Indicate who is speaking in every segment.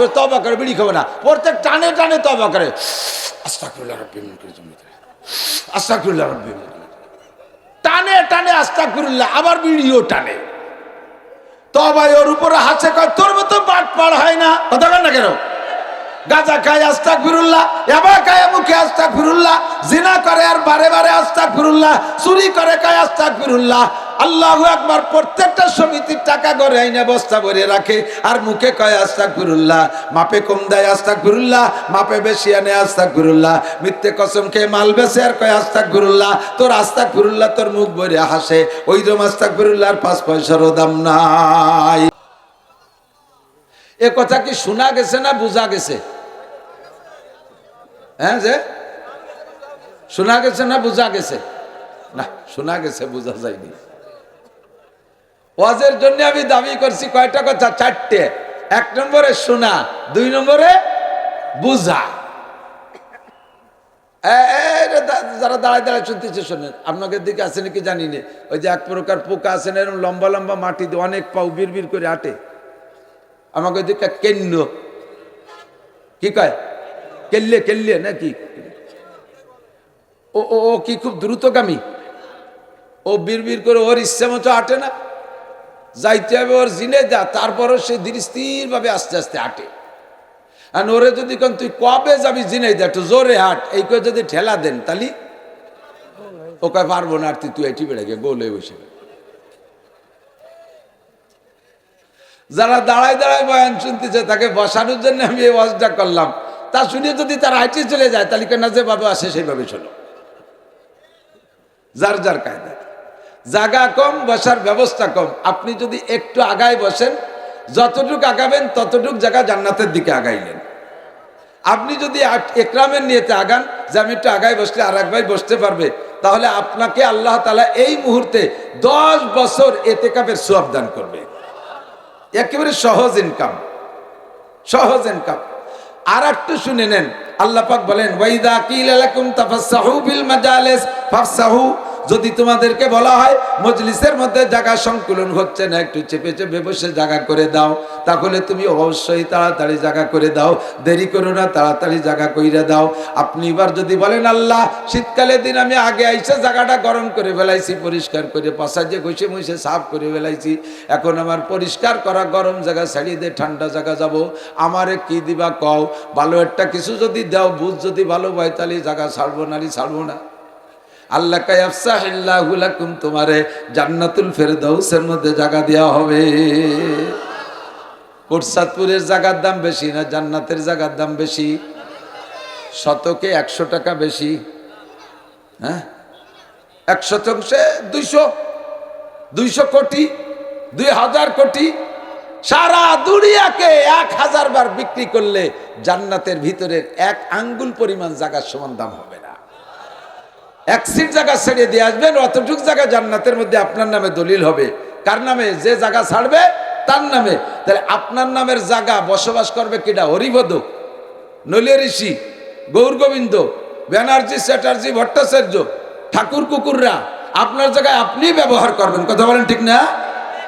Speaker 1: করে তবা করে, বিড়ি খাবে না। প্রত্যেক টানে টানে তবা করে। টানে টানে আস্তাকুল্লাহ আবার বিড়িও টানে। তবাই ওর উপরে হাসে কয়, তোর মতো বাট পার হয় না। কথা না কেন? গাজা খায় আস্তাক ফিরুল্লাহ এবার খায় মুখে আস্তাক ফিরুল্লাহ জিনা করে আর বারে বারে আস্তাক ফিরুল্লাহ চুরি করে খায় আস্তাক ফিরুল্লাহ আল্লাহ একবার প্রত্যেকটা সমিতির টাকা করে আইনে বস্তা ভরে রাখে। আর মুখে কয় আস্তাক ফিরুল্লাহ মাপে কম দেয় আস্তাক ফিরুল্লাহ মাপে বেশি আনে আস্তাক ফিরুল্লাহ মিথ্যে কসম খেয়ে মাল বেছে আর কয় আস্তাক ফিরুল্লাহ তোর আস্তাক ফিরুল্লাহ তোর মুখ ভরে হাসে। ওই রকম আস্তাক ফিরুল্লাহ আর পাঁচ পয়সারও দাম নাই। এ কথা কি শোনা গেছে না বোঝা গেছে? হ্যাঁ যে? শোনা গেছে না বোঝা গেছে? না, শোনা গেছে, বোঝা যায়নি। ওয়াজের জন্য আমি দাবি করছি কয়টা কথা? চারটে। এক নম্বরে শোনা, দুই নম্বরে বুঝা। যারা দাঁড়ায় দাঁড়ায় শুনতেছে, শোনেন। আপনাদের দিকে আছে নাকি জানি না। ওই যে এক প্রকার পোকা আছে না, এরকম লম্বা লম্বা মাটি দিয়ে অনেক পাও বিড় বিড় করে আটে। আমাকে দিকে কেন্ন। কি কয়? কেল্লে কেল্লে নাকি? ও ও কি খুব দ্রুতগামী? ও বীর করে ওর ইচ্ছে মতো আটে না? যাইতে হবে ওর জিনে যা, তারপরও সে ধীর স্থির ভাবে আস্তে আস্তে হাঁটে। আর ওরে যদি কোন, তুই কবে যাবি জিনে যা, একটু জোরে হাট। এই করে যদি ঠেলা দেন তাহলে ও কয়, পারব না, আর তুই তুই এটি বেড়ে গিয়ে গোলে বসে যারা দাঁড়ায় দাঁড়ায় বয়ান শুনতেছে, তাকে বসানোর জন্য আমি এই ওয়াজটা করলাম। তা শুনে যদি তার হাঁটিয়ে চলে যায়, তাহলে কেন যেভাবে আসে সেইভাবে শোনো। যার যার কায়দা। জায়গা কম, বসার ব্যবস্থা কম। আপনি যদি একটু আগায় বসেন, যতটুক আগাবেন, ততটুক জায়গা জান্নাতের দিকে আগাইলেন। আপনি যদি একরামের নিয়েতে আগান, যে আমি একটু আগায় বসলে আর এক ভাই বসতে পারবে, তাহলে আপনাকে আল্লাহ তালা এই মুহূর্তে দশ বছর এতে কাপের সোয়াব দান করবে। একেবারে সহজ ইনকাম সহজ ইনকাম আর একটু শুনে নেন। আল্লাহ পাক বলেন, ওয়াইদা কিল লাকুম তাফাসসাহু বিল মাজালিস, ফাফসাহু যদি তোমাদেরকে বলা হয়, মজলিসের মধ্যে জায়গা সংকুলন হচ্ছে না, একটু চেপে চেপে বসে জায়গা করে দাও, তাহলে তুমি অবশ্যই তাড়াতাড়ি জায়গা করে দাও, দেরি করো না, তাড়াতাড়ি জায়গা কইরা দাও। আপনি এবার যদি বলেন, আল্লাহ শীতকালের দিন আমি আগে আইসে জায়গাটা গরম করে ফেলাইছি, পরিষ্কার করে পাশাজে ঘষে মুছে সাফ করে ফেলাইছি, এখন আমার পরিষ্কার করা গরম জায়গা ছাড়িয়ে দিয়ে ঠান্ডা জায়গা যাব। আমারে কি দিবা কও? ভালো একটা কিছু যদি দাও, বুঝ যদি ভালো হয়, তাহলে জায়গা ছাড়বো না ছাড়বো না। আল্লাহ কায়াফসাহিল্লাহুলাকুম তোমারে জান্নাতুল ফেরদাউসের মধ্যে জায়গা দেওয়া হবে। কোটসাদপুরের জায়গার দাম বেশি না জান্নাতের জায়গার দাম বেশি? শতকে একশো টাকা বেশি। হ্যাঁ? এক শতাংশে দুইশো দুইশো কোটি, দুই হাজার কোটি। সারা দুনিয়াকে এক হাজার বার বিক্রি করলে জান্নাতের ভিতরের এক আঙ্গুল পরিমাণ জায়গার সমান দাম হবে না। এক সিট জায়গা ছেড়ে দিয়ে আসবেন, অতটুক জায়গা জান্নাতের মধ্যে আপনার নামে দলিল হবে। কার নামে? যে জায়গা ছাড়বে, তার নামে। তাহলে আপনার নামের জায়গা বসবাস করবে কিনা হরিভদ নলিয়া ঋষি, গৌর গোবিন্দ, ব্যানার্জি, চ্যাটার্জি, ভট্টাচার্য, ঠাকুর কুকুররা। আপনার জায়গায় আপনি ব্যবহার করবেন। কথা বলেন ঠিক না?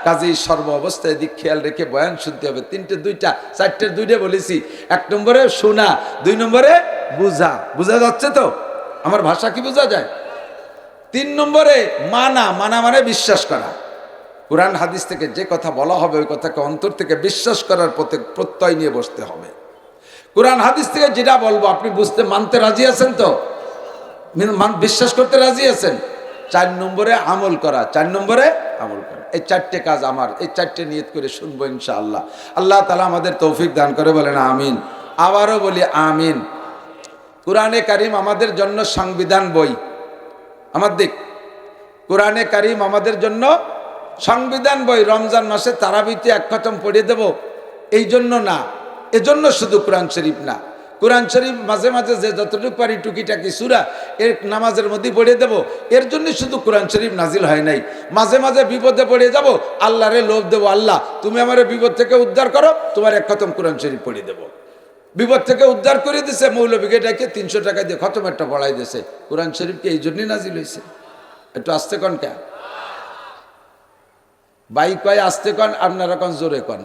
Speaker 1: কাজেই সর্ব অবস্থায় দিক খেয়াল রেখে বয়ান শুনতে হবে। তিনটে, দুইটা, চারটে, দুইটা বলেছি। এক নম্বরে শোনা, দুই নম্বরে বুঝা। বুঝা যাচ্ছে তো? আমার ভাষা কি বোঝা যায়? তিন নম্বরে, মানা মানা মানে বিশ্বাস করা। কোরআন হাদিস থেকে যে কথা বলা হবে, ওই কথাকে অন্তর থেকে বিশ্বাস করার প্রতি প্রত্যয় নিয়ে বসতে হবে। কোরআন হাদিস থেকে যেটা বলব, আপনি বুঝতে, মানতে রাজি আছেন তো? বিশ্বাস করতে রাজি আছেন? চার নম্বরে, আমল করা। চার নম্বরে, আমল করা। এই চারটে কাজ আমার, এই চারটে নিয়ত করে শুনব ইনশাআল্লাহ। আল্লাহ তালা আমাদের তৌফিক দান করে বলেন, আমিন। আবারও বলি, আমিন। কোরআনে কারিম আমাদের জন্য সংবিধান বই। আমার দিক, কোরআনে কারিম আমাদের জন্য সংবিধান বই। রমজান মাসে তারাবিতে এক খতম পড়িয়ে দেব, এই জন্য না, এজন্য শুধু কোরআন শরীফ না। কোরআন শরীফ মাঝে মাঝে যে যতটুকু পারি টুকিটাকি সুরা এর নামাজের মধ্যে পড়িয়ে দেব, এর জন্য শুধু কোরআন শরীফ নাজিল হয় নাই। মাঝে মাঝে বিপদে পড়ে যাব, আল্লাহরে লোভ দেবো, আল্লাহ, তুমি আমার বিপদ থেকে উদ্ধার করো, তোমার এক খতম কোরআন শরীফ পড়িয়ে দেবো। বিপদ থেকে উদ্ধার করে দিছে মৌলবীকে ডাকে তিনশো টাকা দিয়ে খতম একটা পড়াই দিছে। কোরআন শরীফকে এই জন্যই নাজিল হয়েছে একটু আসতে কন কে? বাইক কয়, আসতে কন, আপনারা কন, জোরে কন।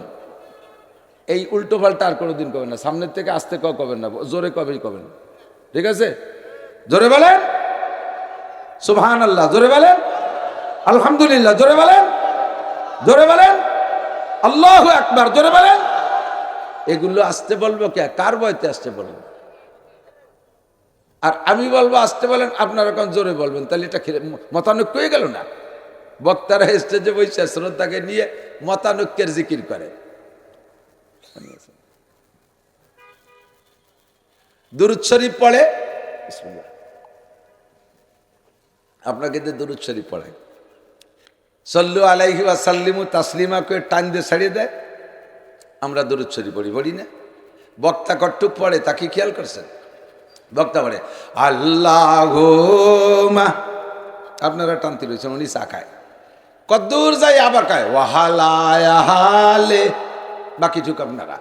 Speaker 1: এই উল্টো পাল্টা আর কোনোদিন করবেন না, সামনের থেকে আসতে ক কবেন না, জোরে কবেই কবেন। ঠিক আছে? জোরে বলেন? সুবহান আল্লাহ জোরে বলেন? আলহামদুলিল্লাহ, জোরে বলেন? জোরে বলেন? আল্লাহ একবার জোরে বলেন? এগুলো আসতে বলব কে? কার বয়তে আসতে বলব? আর আমি বলব, আসতে বলেন, আপনারা এখন জোরে বলবেন? তাহলে এটা মতানৈক্য হয়ে গেল না? বক্তারা স্টেজে বসে শ্রদ্ধাকে নিয়ে মতানৈক্যের জিকির করে। দুরুদ শরীফ পড়ে? আপনাকে যে দুরুদ পড়ে সল্লু আলাইহি ওয়াসাল্লিমু তাসলিমা করে টান দিয়ে ছাড়িয়ে দেয়। আমরা দুরুদ শরীফ পড়ি পড়ি না? বক্তা কট্টুক পড়ে তাকে খেয়াল করছেন? বক্তা পড়ে আল্লাহ আপনারা টানতে রয়েছেন, উনি চা খায়। কদ্দূর যাই আবার খায় ওয়াহালায়াহালে বাকি চুক আপনারা।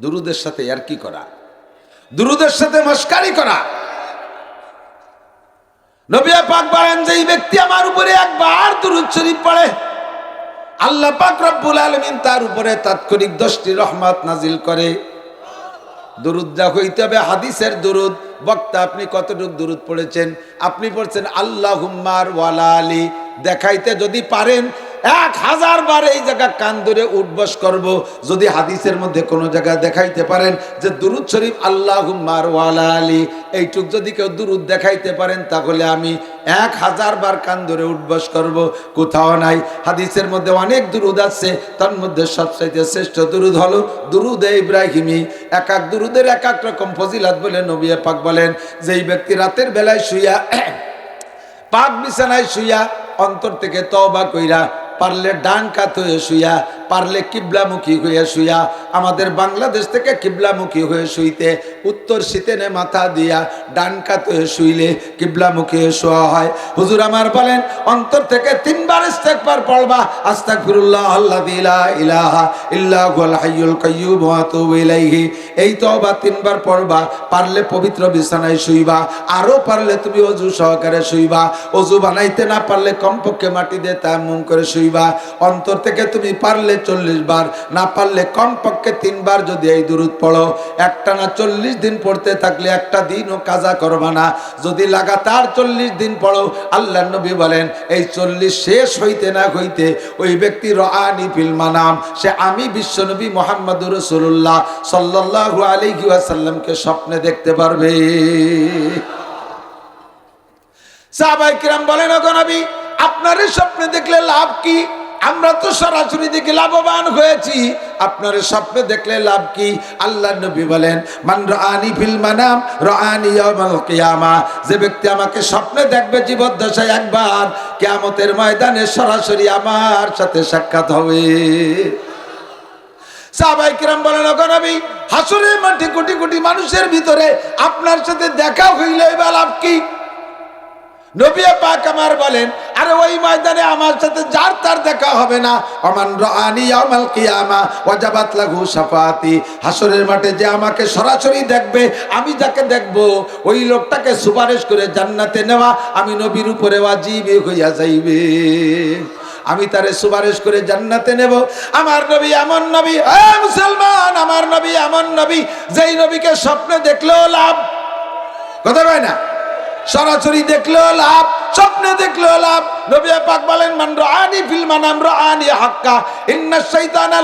Speaker 1: দুরুদের সাথে আর কি করা? দুরুদের সাথে মস্কারি করা? নবিয়া পাক বলেন যে এই ব্যক্তি আমার উপরে একবার দুরুদ শরীফ পড়ে আল্লাহ পাক রব্বুল আলমিন তার উপরে তাৎক্ষণিক দশটি রহমত নাজিল করে। দুরুদ যা হইতে হবে, হাদিসের দুরুদ। বক্তা, আপনি কতটুক দুরুদ পড়েছেন? আপনি পড়ছেন আল্লাহ হুম্মার ওয়ালা আলী দেখাইতে যদি পারেন এক হাজার বার এই জায়গা কান ধরে উঠবস করব। যদি হাদিসের মধ্যে কোনো জায়গায় দেখাইতে পারেন যে দুরুদ শরীফ আল্লাহ আলী, এইটুক যদি কেউ দুরুদ দেখাইতে পারেন, তাহলে আমি এক হাজার বার কান ধরে উঠবস করব। কোথাও নাই। হাদিসের মধ্যে অনেক দুরুদ আছে, তার মধ্যে সবচাইতে শ্রেষ্ঠ দুরুদ হলো দুরুদ ইব্রাহিমি। এক এক দুরুদের এক এক রকম ফজিলাত বলে নবিয়া পাক বলেন, যেই ব্যক্তি রাতের বেলায় শুইয়া, পাক বিছানায় শুইয়া অন্তর থেকে তওবা কইরা পারলে ডান কাত হয়ে শুইয়া, পারলে কিবলামুখী হয়ে শুইয়া, আমাদের বাংলাদেশ থেকে কিবলামুখী হয়ে শুইতে, উত্তর শীতেনে মাথা দিয়া ডান কাত হয়ে শুইলে কিবলামুখী হয়ে শোয়া হয়। হুজুর আমার বলেন, অন্তর থেকে তিনবার ইস্তেগফার পড়বা, আস্তাগফিরুল্লাহ আল্লাযী লা ইলাহা ইল্লা হুয়াল হাইয়ুল কাইয়্যুম ওয়া আতুবু ইলাইহি। এই তওবা তিনবার পড়বা, পারলে পবিত্র বিছানায় শুইবা, আরও পারলে তুমি অজু সহকারে শুইবা, অজু বানাইতে না পারলে কমপক্ষে মাটি দিয়ে তায়াম্মুম করে শুইবা। অন্তর থেকে তুমি পারলে চল্লিশ বার, না পারলে কমপক্ষে তিনবার যদি এই দুরুদ পড়ো। একটা না চল্লিশ দিন পড়তে থাকলে একটা দিনও কাজা করবা না। যদি লাগাতার চল্লিশ দিন পড়ো আল্লাহ নবী বলেন, এই চল্লিশ শেষ হইতে না হইতে ওই ব্যক্তি রানি ফিল মানাম। সে আমি বিশ্বনবী মোহাম্মদ রসুল্লাহ সাল্লাল্লাহু আলাইহি ওয়াসাল্লামকে স্বপ্নে দেখতে পারবে। সাহাবাই কিরাম বলেন, ওগো নবী আপনার স্বপ্নে দেখলে লাভ কি? আমরা তো সরাসরি দেখে লাভবান হয়েছি। আপনার স্বপ্নে দেখলে লাভ কি? আল্লাহ নবী বলেন, মান রানি ফিল মানাম রানি কিয়ামা। যে ব্যক্তি আমাকে স্বপ্নে দেখবে জীবদ্দশায় একবার, কিয়ামতের ময়দানে সরাসরি আমার সাথে সাক্ষাৎ হবে। সাহাবাই কিরাম বলেন, ওগো নবী, হাসুরের মাঠে কোটি কোটি মানুষের ভিতরে আপনার সাথে দেখা হইলে এবার লাভ কি? নবিয়া পাক আমার বলেন, আরে ওই ময়দানে আমার সাথে যার তার দেখা হবে না। অমান রানি ইয়াউমাল কিয়ামা ওয়াজাবাত লাহু শাফাতি। হাসরের মাঠে যে আমাকে সরাসরি দেখবে, আমি যাকে দেখব, ওই লোকটাকে সুপারিশ করে জান্নাতে নেওয়া আমি নবীর উপরে ওয়াজিব হইয়া যাইবে। আমি তারে সুপারিশ করে জান্নাতে নেব। আমার নবী এমন নবী মুসলমান, আমার নবী এমন নবী, যেই নবীকে স্বপ্নে দেখলেও লাভ। কথা কয় না? সরাসরি দেখলেও লাভ স্বপ্নে দেখলেও লাভ। নবী বলেন, মান রাআনি ফিল মানাম, রাআনি হাক্কা, ইন্না শাইতানা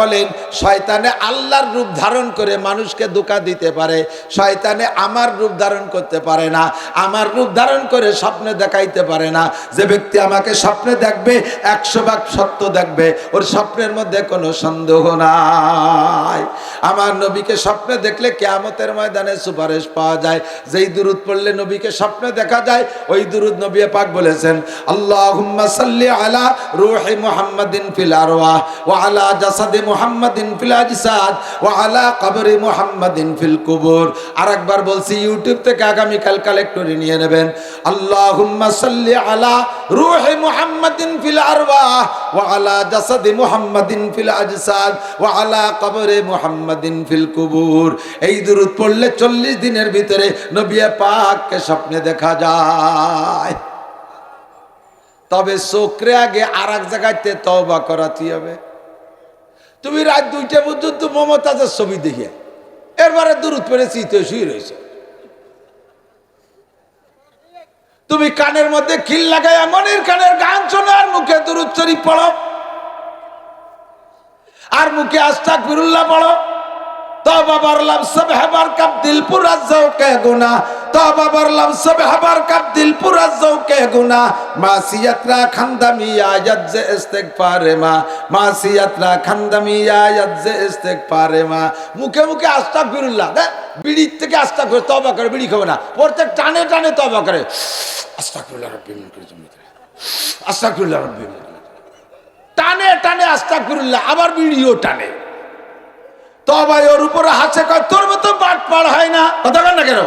Speaker 1: বলেন শয়তানে আল্লাহর রূপ ধারণ করে মানুষকে ধোঁকা দিতে পারে শয়তানে আমার রূপ ধারণ করতে পারে না, আমার রূপ ধারণ করে স্বপ্নে দেখাইতে পারে না। যে ব্যক্তি আমাকে স্বপ্নে দেখবে, একশো ভাগ সত্য দেখবে, ওর স্বপ্নের মধ্যে কোনো সন্দেহ নাই। আমার নবীকে স্বপ্নে দেখলে কেয়ামতের ময়দানে সুপারিশ পাওয়া যায়। যেই দুরুদ পড়লে নবীকে স্বপ্নে দেখা যায়, ওই দুরুদ নবী পাক বলেছেন, আল্লাহুম্মা সাল্লি আলা রূহি মুহাম্মাদিন ফিল আরওয়াহ ওয়া আলা জাসাদি মুহাম্মাদিন ফিল আজসাদ, ওয়া আলা কবরি মুহাম্মাদিন ফিল কুবুর। আরেকবার বলছি, ইউটিউব থেকে আগামী কাল কালেক্ট করে নিয়ে নেবেন, আল্লাহুম্মা সাল্লি আলা রূহি মুহাম্মাদিন ফিল আরওয়াহ ওয়া আলা জাসাদি মুহাম্মাদিন ফিল আজসাদ, ওয়া আলা কবরি মুহাম্মাদিন ফিল কুবুর। এই দুরুদ পড়লে চল্লিশ দিনের ভিতরে নবিয়া পাককে স্বপ্নে দেখা যায়। তবে চোখরে আগে আর এক জায়গাতে তওবা করাতে হবে। তুমি রাত দুইটা পর্যন্ত মমতাজের ছবি দেখে এরবারে দূরত পেরে চিতে শুয়ে রয়েছে। তুমি কানের মধ্যে খিল লাগাইয়া মনির কানের গান শোনো আর মুখে দূরত পড়ো। আর মুখে আস্তাক ফিরুল্লাহ পড়ো। তবা বারলাম সব হেবার কাপ দিল পুরা কে গুনা তবা বারলাম সব হেবার কাপ দিল, পুরা কে গুনা মাসিয়াতরা খান্দামিয়া ইয়াজ্জে ইস্তেগফারে মা। মাসিয়াতরা খান্দামিয়া ইয়াজ্জে ইস্তেগফারে মা। মুখে মুখে আস্তাগফিরুল্লাহ, দেখ, বিড়ির থেকে আস্তাগফির, তবা করে, বিড়ি খাবে না। প্রত্যেক টানে টানে তবা করে। আস্তাগফিরুল্লাহ রাব্বি মিন কুল্লি যামবিন আস্তাগফিরুল্লাহ রাব্বি মিন টানে টানে আস্তাগফিরুল্লাহ, আবার বিড়িও টানে। তবাই ওর উপরে হাসে, কয়, তোর মতো বাট পার হয় না। কথা বল না কেন?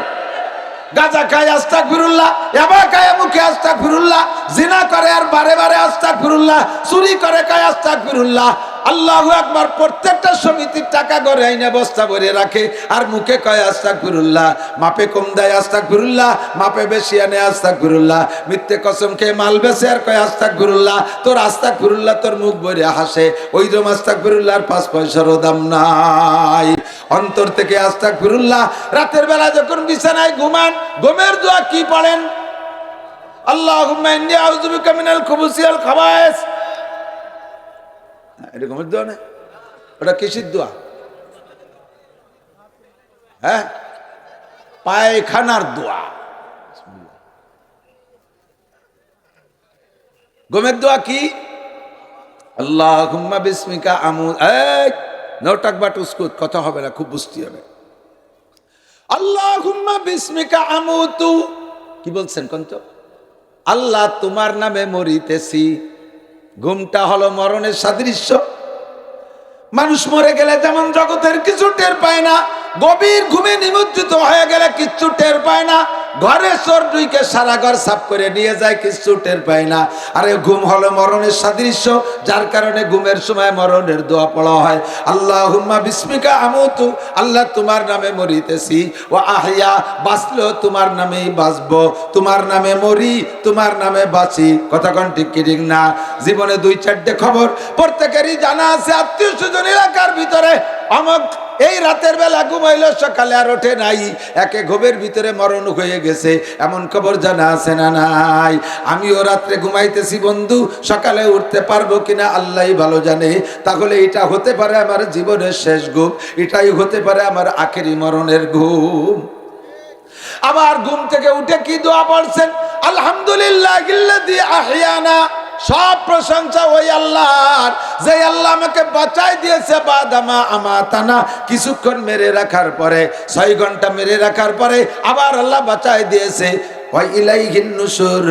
Speaker 1: গাজা খায় আস্তাক ফিরুল্লাহ এবার খায় মুখে আস্তাক ফিরুল্লাহ জিনা করে আর বারে বারে আস্তাক ফিরুল্লাহ চুরি করে খায় আস্তাক ফিরুল্লাহ আল্লাহ একবার প্রত্যেকটা সমিতির টাকা করে আইনে বস্তা ভরে রাখে। আর মুখে কয় আস্তা ফিরুল্লাহ মাপে কম দেয় আস্তাক ফিরুল্লাহ মাপে বেশি আনে আস্তাক ফিরুল্লাহ মিথ্যে কসম খেয়ে মাল বেছে আর কয় আস্তা ফিরুল্লাহ তোর আস্তা ফিরুল্লাহ তোর মুখ ভরে হাসে। ওই রকম আস্তাক ফিরুল্লাহর পাঁচ পয়সারও দাম নাই। অন্তর থেকে আস্তা ফিরুল্লাহ রাতের বেলা যখন বিছানায় ঘুমান, ঘুমের দোয়া কি পড়েন? ইন্নী আউযু বিকা মিনাল খুবুসি ওয়াল খাবায়েস এটা ঘুমের দোয়া না। ওটা কিসির দোয়া? হ্যাঁ? পায়খানার দোয়া। ঘুমের দোয়া কি? আল্লাহুম্মা বিসমিকা আমু নটাক বাট উস্কুত, কথা হবে না, খুব বুঝতে হবে। আল্লাহুম্মা বিসমিকা আমুতু। কি বলছেন কন্ত আল্লাহ তোমার নামে মরিতেছি। ঘুমটা হলো মরণের সাদৃশ্য। মানুষ মরে গেলে যেমন জগতের কিছু টের পায় না, গভীর ঘুমে নিমজ্জিত হয়ে গেলে কিচ্ছু টের পায় না। ঘরে চোর দুইকে সারা ঘর সাফ করে নিয়ে যায়, কিচ্ছু টের পায় না। আরে ঘুম হলো মরণের সাদৃশ্য, যার কারণে ঘুমের সময় মরণের দোয়া পড়া হয়। আল্লাহ হুম্মা বিস্মিকা আমতু, আল্লাহ তোমার নামে মরিতেছি। ও আহিয়া, বাঁচলেও তোমার নামেই বাঁচবো। তোমার নামে মরি, তোমার নামে বাঁচি। কথা কোন ঠিক কি ঠিক না? জীবনে দুই চারটে খবর, প্রত্যেকেরই জানা আছে আত্মীয় স্বজন এলাকার ভিতরে অমক, এই রাতের বেলা ঘুমাইলো, সকালে আর ওঠে নাই। একে ঘুমের ভিতরে মরণ হয়ে গেছে। এমন খবর জানা আছে না নাই? আমিও রাত্রে ঘুমাইতেছি, বন্ধু। সকালে উঠতে পারব কিনা আল্লাহই ভালো জানে। তাহলে এটা হতে পারে আমার জীবনের শেষ ঘুম, এটাই হতে পারে আমার আখেরি মরণের ঘুম। আবার ঘুম থেকে উঠে কি দোয়া পড়ছেন? আলহামদুলিল্লাহ সব প্রশংসা ওই আল্লাহর। যে আল্লাহ আমাকে বাঁচাই দিয়েছে, বাদামা আমাতানা কিছুক্ষণ মেরে রাখার পরে, ছয় ঘণ্টা মেরে রাখার পরে আবার আল্লাহ বাঁচাই দিয়েছে। ওই ইলাই নুশুর